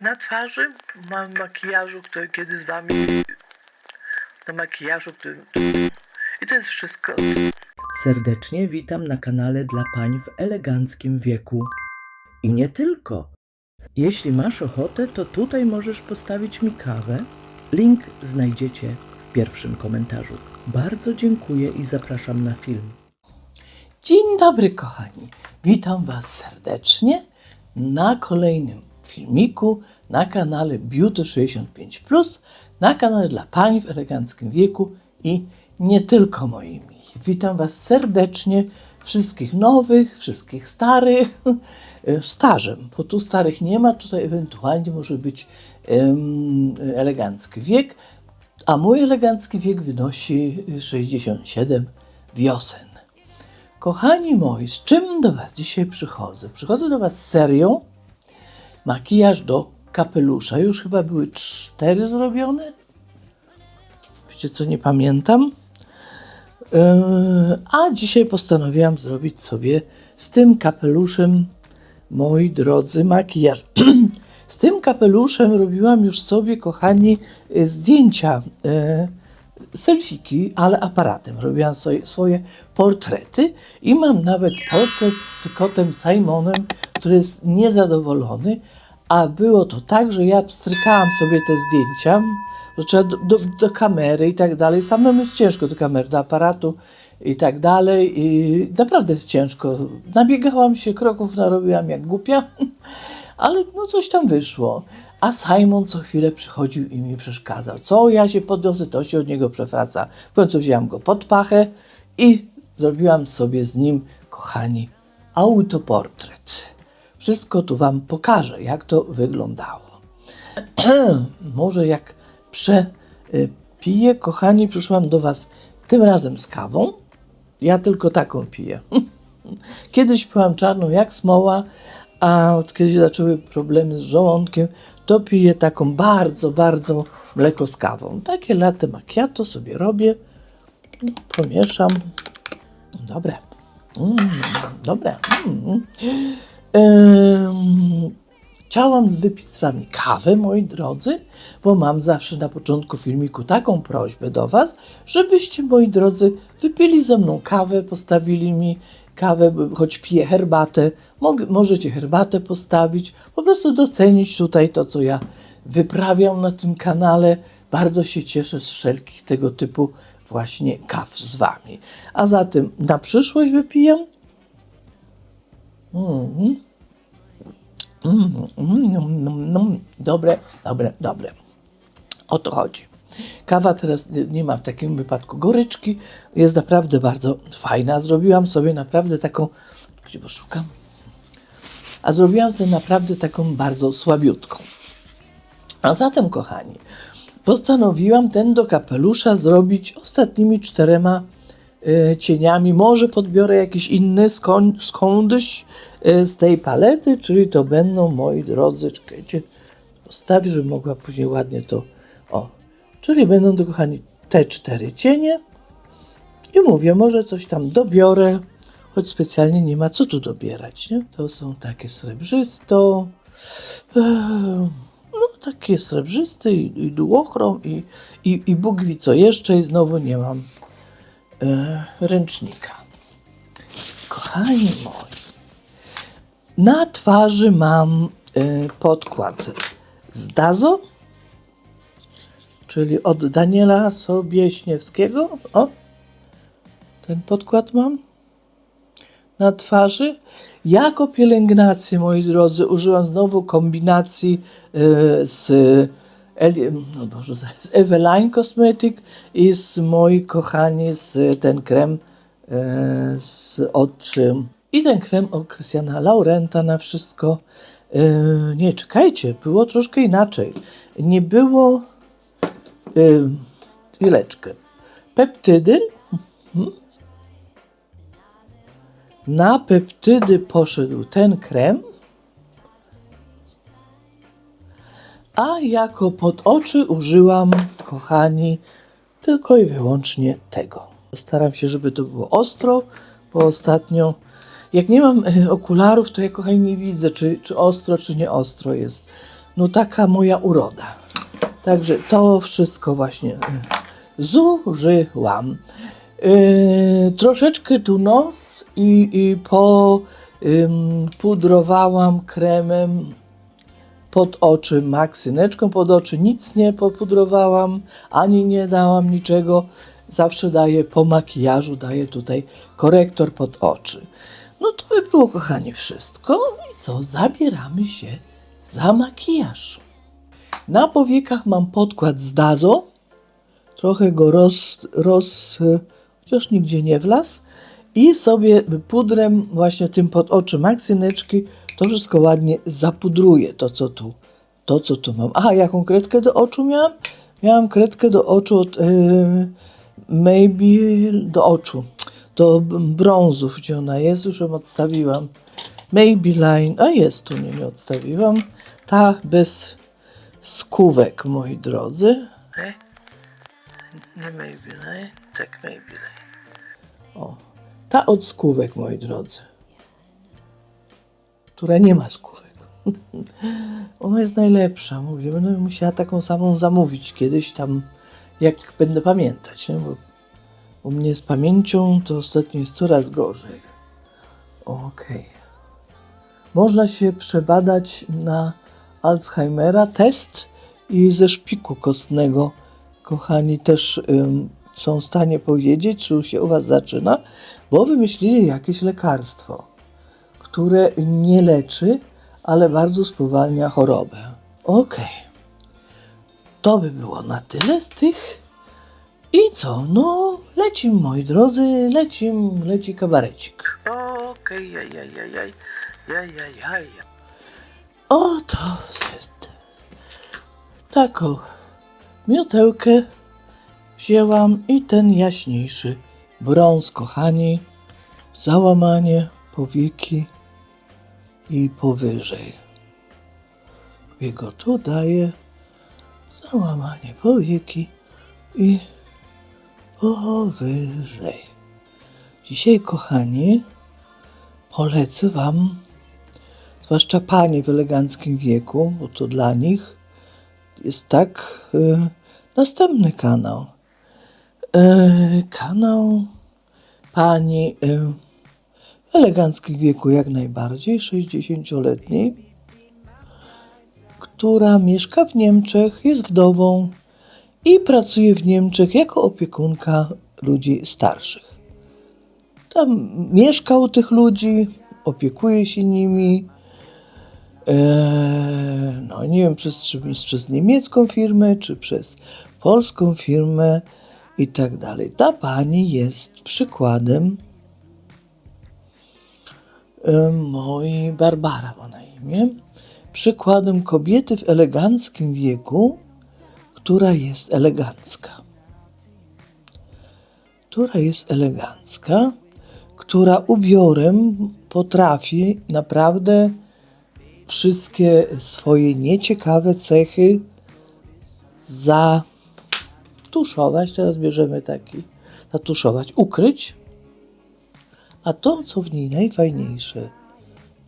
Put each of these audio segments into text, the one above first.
Na twarzy mam makijażu, który kiedy zamień na makijażu, który... I to jest wszystko. Serdecznie witam na kanale dla pań w eleganckim wieku. I nie tylko. Jeśli masz ochotę, to tutaj możesz postawić mi kawę. Link znajdziecie w pierwszym komentarzu. Bardzo dziękuję i zapraszam na film. Dzień dobry, kochani. Witam Was serdecznie na kolejnym filmiku na kanale Beauty 65, na kanale dla pań w eleganckim wieku i nie tylko moimi. Witam Was serdecznie, wszystkich nowych, wszystkich starych, starzem, bo tu starych nie ma, tutaj ewentualnie może być em, elegancki wiek, a mój elegancki wiek wynosi 67 wiosen. Kochani moi, z czym do Was dzisiaj przychodzę? Przychodzę do Was serią makijaż do kapelusza. Już chyba były cztery zrobione. Wiecie co, nie pamiętam. Yy, a dzisiaj postanowiłam zrobić sobie z tym kapeluszem, moi drodzy, makijaż. z tym kapeluszem robiłam już sobie, kochani, y, zdjęcia. Yy, selfiki, ale aparatem. Robiłam swoje, portrety i mam nawet portret z kotem Simonem, który jest niezadowolony, a było to tak, że ja pstrykałam sobie te zdjęcia, trzeba do, do, do kamery i tak dalej. Samemu jest ciężko do kamery, do aparatu i tak dalej. I naprawdę jest ciężko. Nabiegałam się, kroków narobiłam jak głupia, ale no coś tam wyszło. A Simon co chwilę przychodził i mi przeszkadzał. Co ja się podniosę, to się od niego przewraca. W końcu wzięłam go pod pachę i zrobiłam sobie z nim, kochani, autoportret. Wszystko tu Wam pokażę, jak to wyglądało. Może jak przepiję, kochani, przyszłam do Was tym razem z kawą. Ja tylko taką piję. Kiedyś piłam czarną jak smoła, a od kiedy zaczęły problemy z żołądkiem, to piję taką bardzo, bardzo mleko z kawą. Takie latte macchiato sobie robię, pomieszam. Dobre. Mm, dobre. Mm. Em, Chciałam wypić z Wami kawę, moi drodzy, bo mam zawsze na początku filmiku taką prośbę do Was, żebyście, moi drodzy, wypili ze mną kawę, postawili mi kawę, choć piję herbatę, możecie herbatę postawić, po prostu docenić tutaj to, co ja wyprawiam na tym kanale. Bardzo się cieszę z wszelkich tego typu właśnie kaw z Wami. A zatem na przyszłość wypijam. Mm. Mm, mm, mm, mm. Dobre, dobre, dobre. O to chodzi. Kawa teraz nie- ma w takim wypadku goryczki. Jest naprawdę bardzo fajna. Zrobiłam sobie naprawdę taką. Gdzie poszukam? A zrobiłam sobie naprawdę taką bardzo słabiutką. A zatem, kochani, postanowiłam ten do kapelusza zrobić ostatnimi czterema e, cieniami. Może podbiorę jakiś inny skąd, skądś e, z tej palety, czyli to będą, moi drodzy, czekajcie, postawię, żebym mogła później ładnie to, czyli będą to, kochani, te cztery cienie i mówię, może coś tam dobiorę, choć specjalnie nie ma co tu dobierać, nie? To są takie srebrzysto, e, no takie srebrzysty i, i i, i, i Bóg wie co jeszcze i znowu nie mam e, ręcznika. Kochani moi, na twarzy mam e, podkład z Dazo, czyli od Daniela Sobieśniewskiego. O, ten podkład mam na twarzy. Jako pielęgnacji, moi drodzy, użyłam znowu kombinacji e, z, Eli, no Boże, z Eveline Cosmetic i z moi kochani z ten krem e, z, od i ten krem od Christiana Laurenta na wszystko. E, nie, czekajcie, było troszkę inaczej. Nie było e, chwileczkę. Peptydy na peptydy poszedł ten krem, a jako pod oczy użyłam, kochani, tylko i wyłącznie tego. Staram się, żeby to było ostro, bo ostatnio, jak nie mam e, okularów, to ja, kochani, nie widzę, czy, czy ostro, czy nie ostro jest. no taka moja uroda. Także to wszystko właśnie y, zużyłam. Yy, troszeczkę tu nos i, i po ym, pudrowałam kremem pod oczy, maksyneczką pod oczy. Nic nie popudrowałam, ani nie dałam niczego. Zawsze daję po makijażu, daję tutaj korektor pod oczy. No to by było, kochani, wszystko. I co? Zabieramy się za makijaż. Na powiekach mam podkład z Dazo. Trochę go roz, roz chociaż nigdzie nie wlazł. I sobie pudrem, właśnie tym pod oczy maksyneczki, to wszystko ładnie zapudruję, to co tu, to co tu mam. Aha, jaką kredkę do oczu miałam? Miałam kredkę do oczu od e, Maybe, do oczu, do brązów, gdzie ona jest, już ją odstawiłam. Maybelline, a jest tu, nie, nie odstawiłam. Ta bez skówek, moi drodzy. Nie? Nie Maybelline, tak Maybelline. O, ta od skówek, moi drodzy. Która nie ma skówek. Ona jest najlepsza, mówię. Będę musiała taką samą zamówić kiedyś tam, jak będę pamiętać, nie? Bo u mnie z pamięcią to ostatnio jest coraz gorzej. Okej. Można się przebadać na Alzheimera. Test i ze szpiku kostnego, kochani, też są w stanie powiedzieć, czy się u Was zaczyna, bo wymyślili jakieś lekarstwo, które nie leczy, ale bardzo spowalnia chorobę. Okej. To by było na tyle z tych. I co? No, lecim, moi drodzy, lecim, leci kabarecik. Okej, jaj, jaj, jaj, jaj, jaj, jaj, jaj. Oto taką miotełkę wzięłam i ten jaśniejszy brąz, kochani, załamanie powieki i powyżej. Jego tu daję załamanie powieki i powyżej. Dzisiaj, kochani, polecę Wam zwłaszcza panie w eleganckim wieku, bo to dla nich jest tak y, następny kanał. Y, kanał pani y, w eleganckim wieku jak najbardziej, 60-letniej, która mieszka w Niemczech, jest wdową i pracuje w Niemczech jako opiekunka ludzi starszych. Tam mieszka u tych ludzi, opiekuje się nimi, no nie wiem, przez, czy przez niemiecką firmę, czy przez polską firmę i tak dalej. Ta pani jest przykładem mojej Barbara ma na imię. Przykładem kobiety w eleganckim wieku, która jest elegancka. Która jest elegancka, która ubiorem potrafi naprawdę wszystkie swoje nieciekawe cechy zatuszować. Teraz bierzemy taki, zatuszować, ukryć. A to, co w niej najfajniejsze,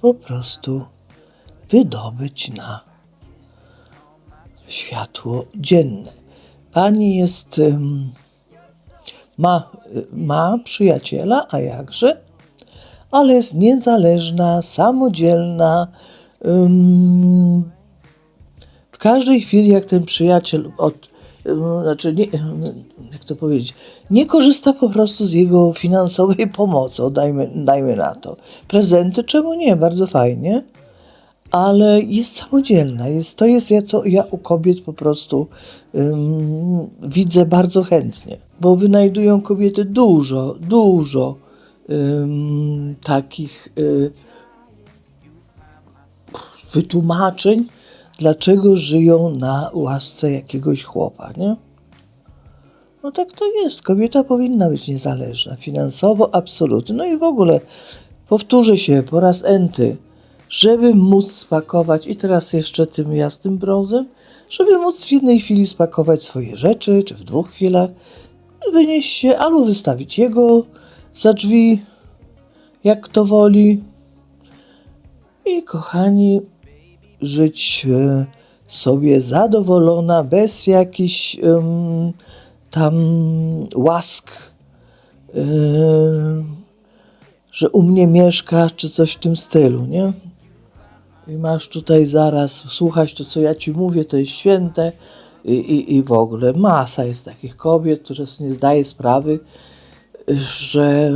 po prostu wydobyć na światło dzienne. Pani jest, ma, ma przyjaciela, a jakże, ale jest niezależna, samodzielna, w każdej chwili, jak ten przyjaciel od, znaczy, nie, jak to powiedzieć, nie korzysta po prostu z jego finansowej pomocy, dajmy, dajmy na to. Prezenty, czemu nie, bardzo fajnie, ale jest samodzielna. Jest, to jest ja, co ja u kobiet po prostu ym, widzę bardzo chętnie, bo wynajdują kobiety dużo, dużo ym, takich. Y, wytłumaczeń, dlaczego żyją na łasce jakiegoś chłopa, nie? No tak to jest. Kobieta powinna być niezależna, finansowo absolutnie. No i w ogóle powtórzę się po raz enty, żeby móc spakować, i teraz jeszcze tym jasnym brązem, żeby móc w jednej chwili spakować swoje rzeczy, czy w dwóch chwilach, wynieść się albo wystawić jego za drzwi, jak kto woli. I kochani, żyć e, sobie zadowolona, bez jakichś em, tam łask, em, że u mnie mieszka, czy coś w tym stylu, nie? I masz tutaj zaraz słuchać to, co ja ci mówię, to jest święte i, i, i w ogóle masa jest takich kobiet, które nie zdaje sprawy, że,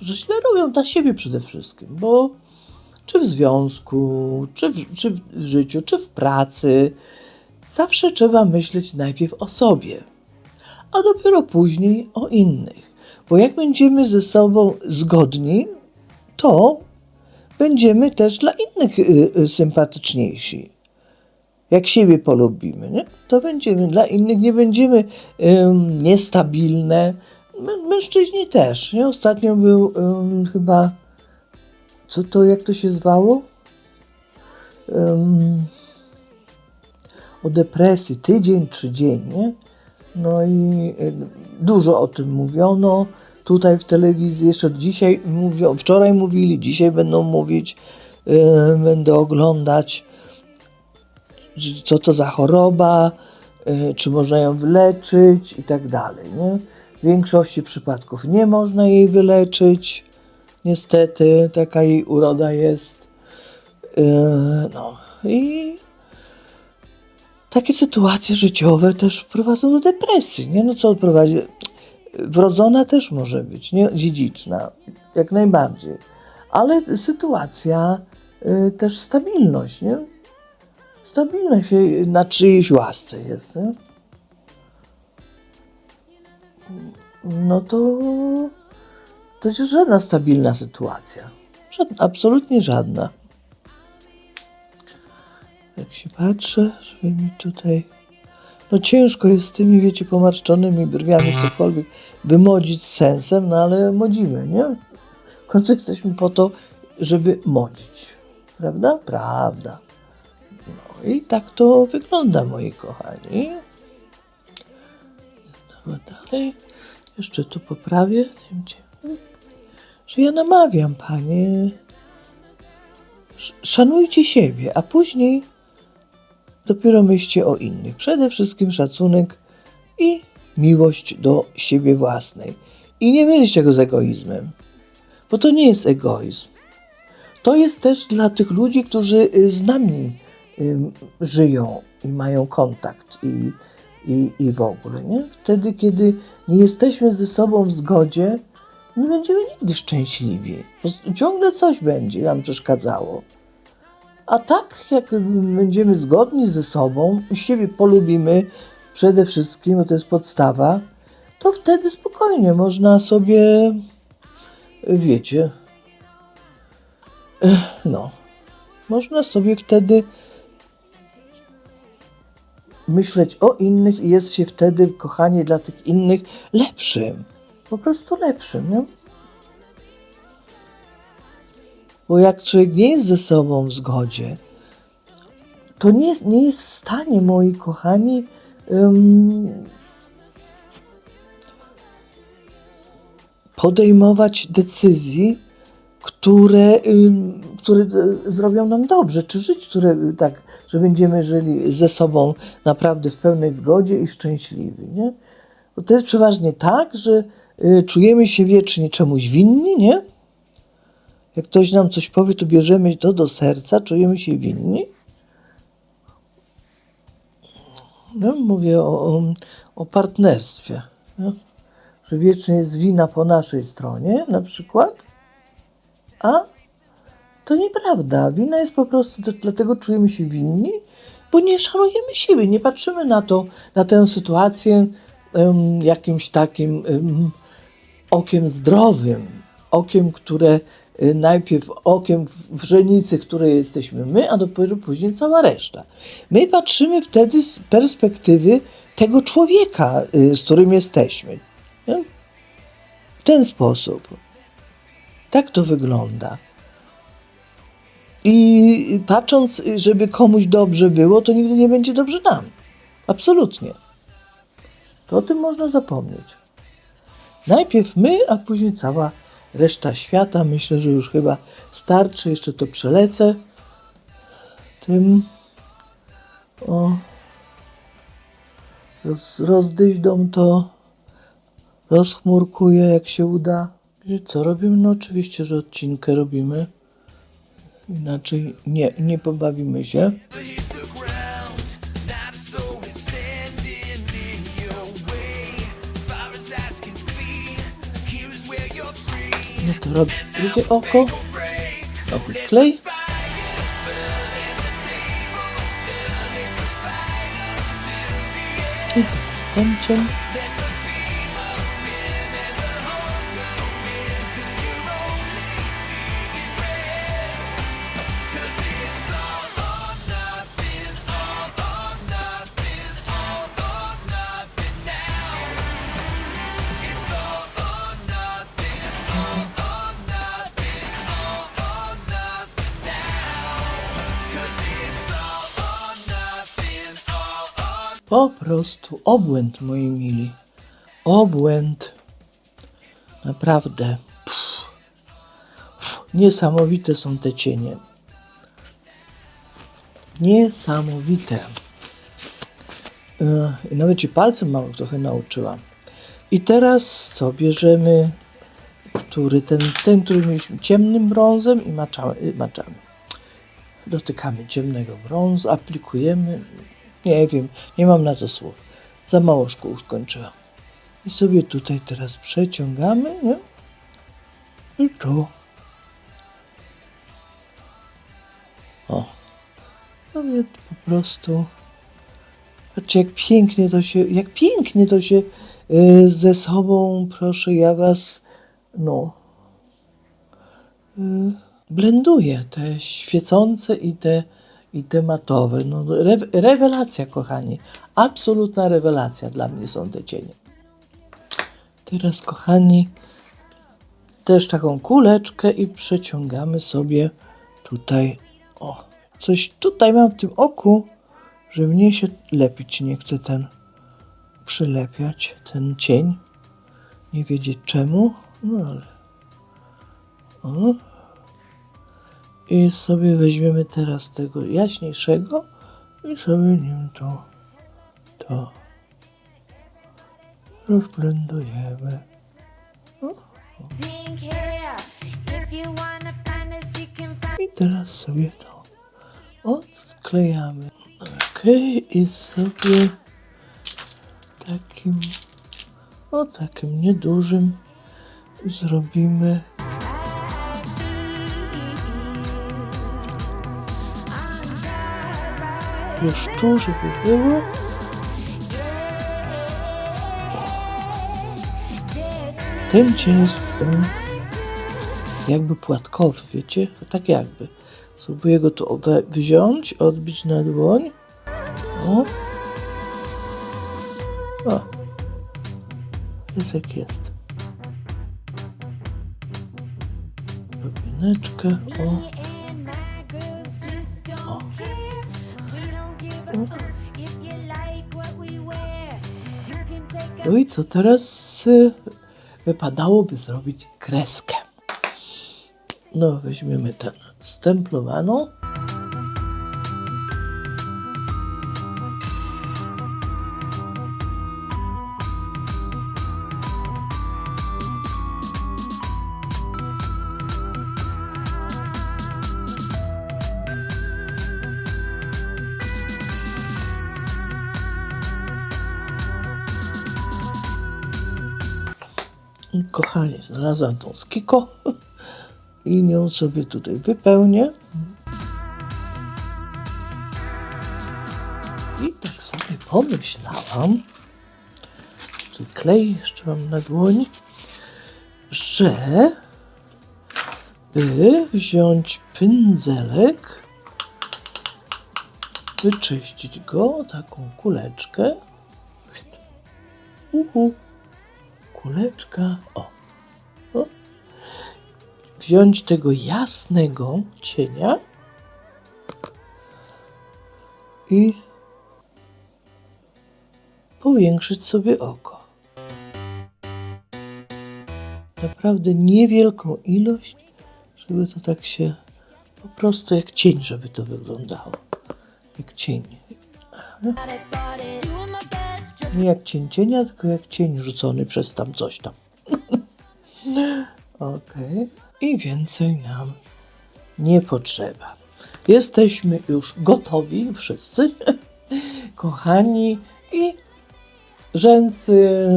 że źle robią dla siebie przede wszystkim, bo czy w związku, czy w, czy w życiu, czy w pracy, zawsze trzeba myśleć najpierw o sobie, a dopiero później o innych. Bo jak będziemy ze sobą zgodni, to będziemy też dla innych y, y, sympatyczniejsi. Jak siebie polubimy, nie? to będziemy dla innych, nie będziemy ym, niestabilne. Mę- Mężczyźni też. Nie? Ostatnio był chyba, co to, jak to się zwało? Ym, o depresji, tydzień czy dzień, nie? No i y, dużo o tym mówiono tutaj w telewizji, jeszcze dzisiaj mówią, wczoraj mówili, dzisiaj będą mówić, y, będę oglądać, co to za choroba, y, czy można ją wyleczyć i tak dalej, nie? W większości przypadków nie można jej wyleczyć, niestety, taka jej uroda jest. Y, no i takie sytuacje życiowe też prowadzą do depresji, nie? No co prowadzi? Wrodzona też może być, nie? Dziedziczna, jak najbardziej. Ale sytuacja, y, też stabilność, nie? Stabilność na czyjejś łasce jest, nie? No to to jest żadna stabilna sytuacja. Żadna, absolutnie żadna. Jak się patrzę, żeby mi tutaj. No ciężko jest z tymi, wiecie, pomarszczonymi brwiami cokolwiek wymodzić sensem, no ale modzimy, nie? W końcu jesteśmy po to, żeby modzić. Prawda? Prawda. No i tak to wygląda, moi kochani. Dalej. Jeszcze tu poprawię. Ciemnym. Że ja namawiam, panie. sz- Szanujcie siebie, a później dopiero myślcie o innych. Przede wszystkim szacunek i miłość do siebie własnej. I nie mylić tego z egoizmem, bo to nie jest egoizm. To jest też dla tych ludzi, którzy y, z nami ym, żyją i mają kontakt i, i, i w ogóle. Nie? Wtedy, kiedy nie jesteśmy ze sobą w zgodzie, nie będziemy nigdy szczęśliwi, ciągle coś będzie nam przeszkadzało. A tak, jak będziemy zgodni ze sobą i siebie polubimy przede wszystkim, bo to jest podstawa, to wtedy spokojnie można sobie, wiecie, eh, no, można sobie wtedy myśleć o innych i jest się wtedy, kochanie, dla tych innych lepszym. Po prostu lepszym, nie? Bo jak człowiek nie jest ze sobą w zgodzie, to nie nie jest w stanie, moi kochani, ym, podejmować decyzji, które, ym, które e, zrobią nam dobrze, czy żyć, które y, tak, że będziemy żyli ze sobą naprawdę w pełnej zgodzie i szczęśliwi. Nie? Bo to jest przeważnie tak, że czujemy się wiecznie czemuś winni, nie? Jak ktoś nam coś powie, to bierzemy to do serca, czujemy się winni. No, mówię o, o, o partnerstwie. Nie? Że wiecznie jest wina po naszej stronie, na przykład. A to nieprawda. Wina jest po prostu, dlatego czujemy się winni, bo nie szanujemy siebie, nie patrzymy na to, na tę sytuację em, jakimś takim em, okiem zdrowym, okiem, które y, najpierw okiem w- żenicy, której jesteśmy my, a dopiero później cała reszta. My patrzymy wtedy z perspektywy tego człowieka, y, z którym jesteśmy. Nie? W ten sposób. Tak to wygląda. I patrząc, y, żeby komuś dobrze było, to nigdy nie będzie dobrze nam. Absolutnie. To o tym można zapomnieć. Najpierw my, a później cała reszta świata. Myślę, że już chyba starczy, jeszcze to przelecę tym O. Roz, rozdyźdą to. Rozchmurkuję, jak się uda. I co robimy? No oczywiście, że odcinkę robimy. Inaczej nie, nie pobawimy się. No to robię drugie oko. Nowy klej. I teraz Po prostu obłęd, moi mili. Obłęd. Naprawdę. Pff. Niesamowite są te cienie. Niesamowite. I nawet ci palcem mało trochę nauczyłam. I teraz co? Bierzemy który? Ten, ten który mieliśmy ciemnym brązem i maczamy. maczamy. Dotykamy ciemnego brązu, aplikujemy. Nie wiem, nie mam na to słów. Za mało szkół skończyłam. I sobie tutaj teraz przeciągamy, nie? I tu. O. Sobie po prostu. Patrzcie, jak pięknie to się, jak pięknie to się y, ze sobą, proszę ja was, no, y, blenduje te świecące i te, i te matowe. No, re, rewelacja, kochani. Absolutna rewelacja dla mnie są te cienie. Teraz, kochani, też taką kuleczkę i przeciągamy sobie tutaj. O, coś tutaj mam w tym oku, że mnie się lepić nie chce ten przylepiać, ten cień. Nie wiedzieć czemu, no ale. O. I sobie weźmiemy teraz tego jaśniejszego i sobie nim to, to rozblendujemy. I teraz sobie to odsklejamy. Okej, i sobie takim, o takim niedużym zrobimy już tu, żeby było. Ten cień jest em, jakby płatkowy, wiecie? Tak jakby. Spróbuję go tu wziąć, odbić na dłoń. O. O. Jest jak jest. Robineczkę. O. No i co teraz y, wypadałoby zrobić kreskę. No, weźmiemy tę stemplowaną. Kochanie, znalazłam tą skiko i nią sobie tutaj wypełnię. I tak sobie pomyślałam, tu klej jeszcze mam na dłoni, że by wziąć pędzelek, wyczyścić go, taką kuleczkę. Uhu kuleczka. O. o. Wziąć tego jasnego cienia i powiększyć sobie oko. Naprawdę niewielką ilość, żeby to tak się po prostu jak cień, żeby to wyglądało. Jak cień. Got Nie jak cień cienia, tylko jak cień rzucony przez tam coś tam. Okej. I więcej nam nie potrzeba. Jesteśmy już gotowi wszyscy, kochani, i rzęsy,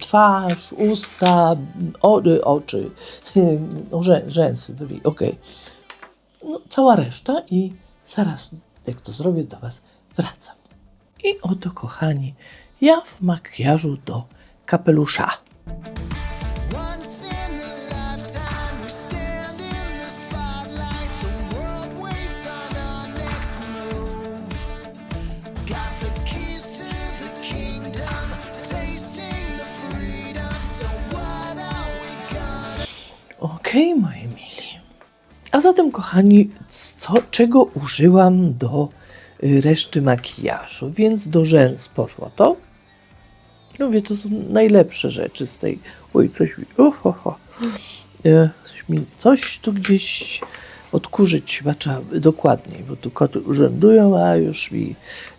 twarz, usta, o, oczy, no, rzę, rzęsy byli, okej. No, cała reszta i zaraz, jak to zrobię, do Was wracam. I oto, kochani, ja w makijażu do kapelusza. Okej, moi mili. A zatem, kochani, co, czego użyłam do y, reszty makijażu? Więc do rzęs poszło to. No wie, to są najlepsze rzeczy z tej. Oj, coś mi. Oh, oh, oh. E, coś, mi coś tu gdzieś odkurzyć chyba trzeba dokładniej, bo tu koty urzędują, a już mi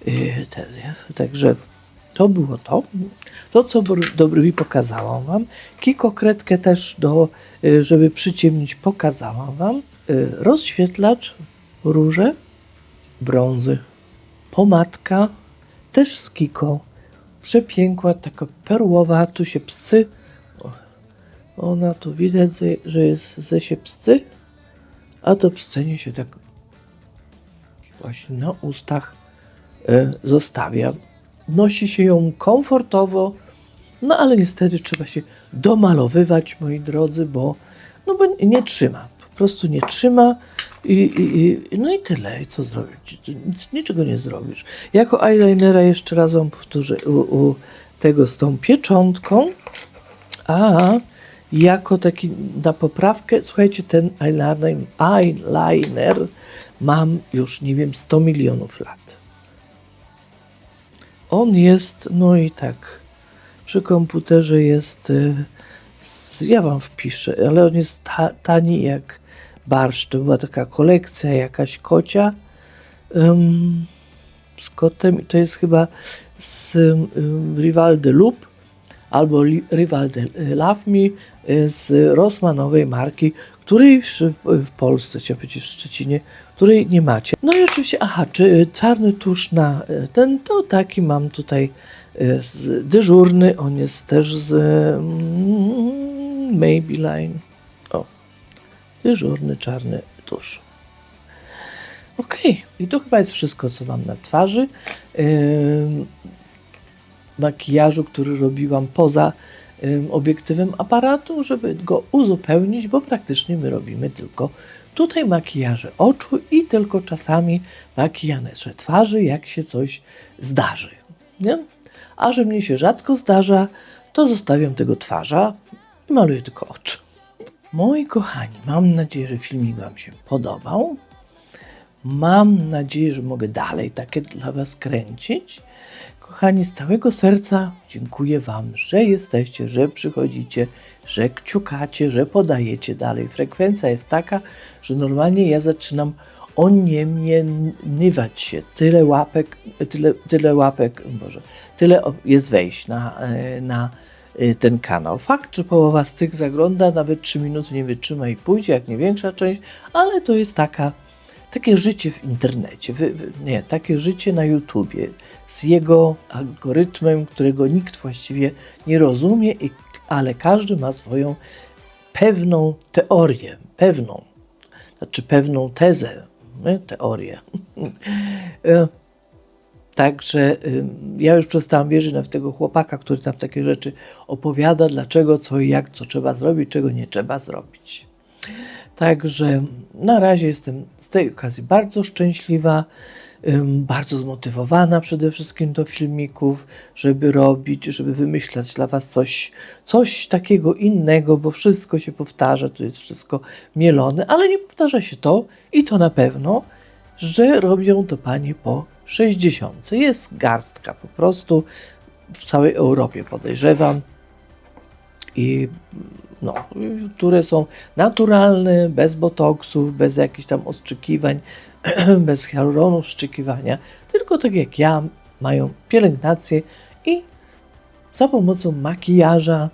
y, ten? Także to było to. To, co br- do brwi pokazałam Wam. Kikokredkę też, do, y, żeby przyciemnić, pokazałam Wam. Y, Rozświetlacz, róże, brązy, pomadka, też z Kiko. Przepiękła, taka perłowa, tu się psy. Ona tu widać, że- jest ze się psy, a to pscenie się tak właśnie na ustach e, zostawia. Nosi się ją komfortowo, no ale niestety trzeba się domalowywać, moi drodzy, bo no bo nie trzyma. Po prostu nie trzyma i, i, i no i tyle. Co zrobić? Nic, niczego nie zrobisz. Jako eyelinera jeszcze raz wam powtórzę u, u tego z tą pieczątką, a jako taki na poprawkę, słuchajcie, ten eyeliner, eyeliner mam już, nie wiem, 100 milionów lat. On jest, no i tak, przy komputerze jest, y, ja wam wpiszę, ale on jest ta, tani jak barszcz. To była taka kolekcja jakaś kocia ym, z kotem to jest chyba z ym, Rival de Loop albo Li- Rival de Love Me y, z Rossmanowej marki, której w, w Polsce, chciałam powiedzieć w Szczecinie, której nie macie. No i oczywiście, aha, czy czarny tusz na y, ten, to taki mam tutaj y, z, dyżurny, on jest też z mm, Maybelline. O, dyżurny czarny tusz. Okej, i to chyba jest wszystko, co mam na twarzy. Ym, makijażu, który robiłam poza ym, obiektywem aparatu, żeby go uzupełnić, bo praktycznie my robimy tylko tutaj makijaże oczu i tylko czasami makijaże twarzy, jak się coś zdarzy. Nie? A że mnie się rzadko zdarza, to zostawiam tego twarza i maluję tylko oczy. Moi kochani, mam nadzieję, że filmik Wam się podobał. Mam nadzieję, że mogę dalej takie dla Was kręcić. Kochani, z całego serca dziękuję Wam, że jesteście, że przychodzicie, że kciukacie, że podajecie dalej. Frekwencja jest taka, że normalnie ja zaczynam oniemieniwać się. Tyle łapek, tyle, tyle łapek, Boże, tyle jest wejść na, e, na ten kanał. Fakt, że połowa z tych zagląda, nawet 3 minuty nie wytrzyma i pójdzie, jak nie większa część, ale to jest taka takie życie w internecie, wy, wy, nie, takie życie na YouTubie z jego algorytmem, którego nikt właściwie nie rozumie, i, ale każdy ma swoją pewną teorię, pewną, znaczy pewną tezę, nie? teorię. Także ja już przestałam wierzyć na tego chłopaka, który tam takie rzeczy opowiada, dlaczego, co i jak, co trzeba zrobić, czego nie trzeba zrobić. Także na razie jestem z tej okazji bardzo szczęśliwa, bardzo zmotywowana przede wszystkim do filmików, żeby robić, żeby wymyślać dla Was coś, coś takiego innego, bo wszystko się powtarza, to jest wszystko mielone, ale nie powtarza się to i to na pewno, że robią to panie po 60. Jest garstka po prostu w całej Europie podejrzewam i no, które są naturalne, bez botoksów, bez jakichś tam odszczykiwań, bez hialuronu wszczykiwania, tylko tak jak ja, mają pielęgnację i za pomocą makijaża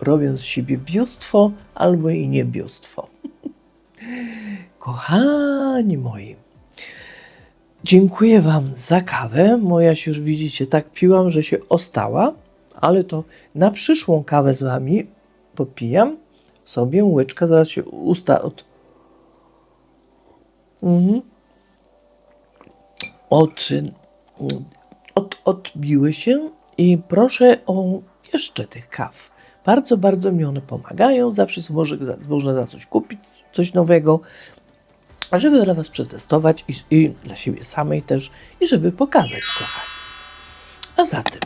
robią z siebie bióstwo albo i niebióstwo. Kochani moi, dziękuję Wam za kawę. Moja się już widzicie, tak piłam, że się ostała, ale to na przyszłą kawę z Wami popijam sobie łyczkę, zaraz się usta od... Mhm. Od, od, odbiły się i proszę o jeszcze tych kaw. Bardzo, bardzo mi one pomagają. Zawsze może, można za coś kupić, coś nowego, żeby dla Was przetestować i, i dla siebie samej też, i żeby pokazać, kochani. A zatem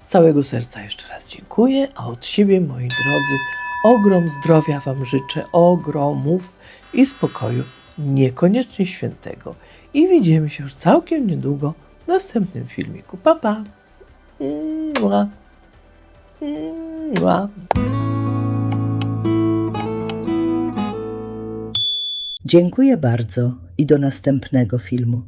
z całego serca jeszcze raz dziękuję, a od siebie, moi drodzy, ogrom zdrowia Wam życzę, ogromów i spokoju, niekoniecznie świętego. I widzimy się już całkiem niedługo w następnym filmiku. Pa, pa! Mua. Mua. Dziękuję bardzo i do następnego filmu.